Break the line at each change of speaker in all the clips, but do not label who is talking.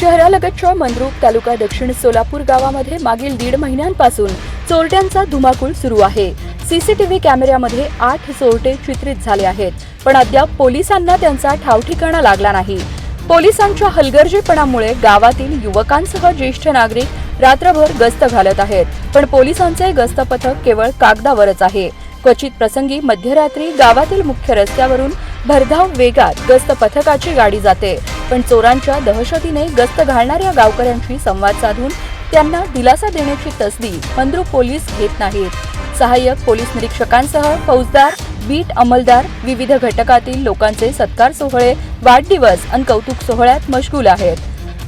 शहरालगतच्या मंद्रुप तालुका दक्षिण सोलापूर गावामध्ये मागील दीड महिन्यांपासून चोरट्यांचा धुमाकूळ सुरू आहे. सीसीटीव्ही कॅमेऱ्यामध्ये आठ चोरटे चित्रित झाले आहेत पण अद्याप पोलिसांना त्यांचा ठावठिकाणा लागला नाही. पोलिसांच्या हलगर्जीपणामुळे गावातील युवकांसह ज्येष्ठ नागरिक रात्रभर गस्त घालत आहेत पण पोलिसांचे गस्त पथक केवळ कागदावरच आहे. क्वचित प्रसंगी मध्यरात्री गावातील मुख्य रस्त्यावरून भरधाव वेगात गस्त पथकाची गाडी जाते. पण चोरांच्या दहशतीने गस्त घालणाऱ्या गावकऱ्यांशी संवाद साधून त्यांना दिलासा देण्याची तसदी मंद्रुप पोलीस घेत नाहीत. सहाय्यक पोलीस निरीक्षकांसह फौजदार बीट अंमलदार विविध घटकातील लोकांचे सत्कार सोहळे वाढदिवस आणि कौतुक सोहळ्यात मशगूल आहेत.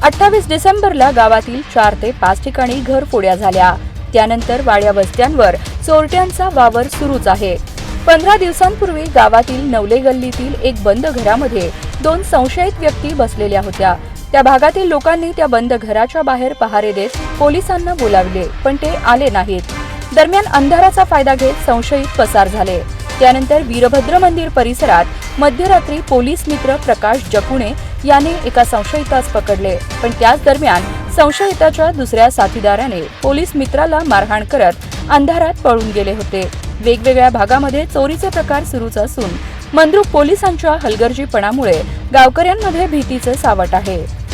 अठ्ठावीस डिसेंबरला गावातील चार ते पाच ठिकाणी घरफोड्या झाल्या. त्यानंतर वाड्या वस्त्यांवर चोरट्यांचा वावर सुरूच आहे. पंधरा दिवसांपूर्वी गावातील नवले गल्लीतील एक बंद घरामध्ये दोन संशयित व्यक्ती बसलेल्या होत्या. त्या भागातील लोकांनी त्या बंद घराच्या बाहेर पहारे देत पोलिसांना बोलावले पण ते आले नाहीत. दरम्यान अंधाराचा फायदा घेत संशयित पसार झाले. त्यानंतर वीरभद्र मंदिर परिसरात मध्यरात्री पोलीस मित्र प्रकाश जकुणे याने एका संशयितास पकडले पण त्याच दरम्यान संशयिताच्या दुसऱ्या साथीदाराने पोलीस मित्राला मारहाण करत अंधारात पळून गेले होते. वेगवेगळ्या भागामध्ये चोरीचे प्रकार सुरूच असून मंद्रुक पोलिसांच्या हलगर्जीपणामुळे गावकऱ्यांमध्ये भीतीचे सावट आहे.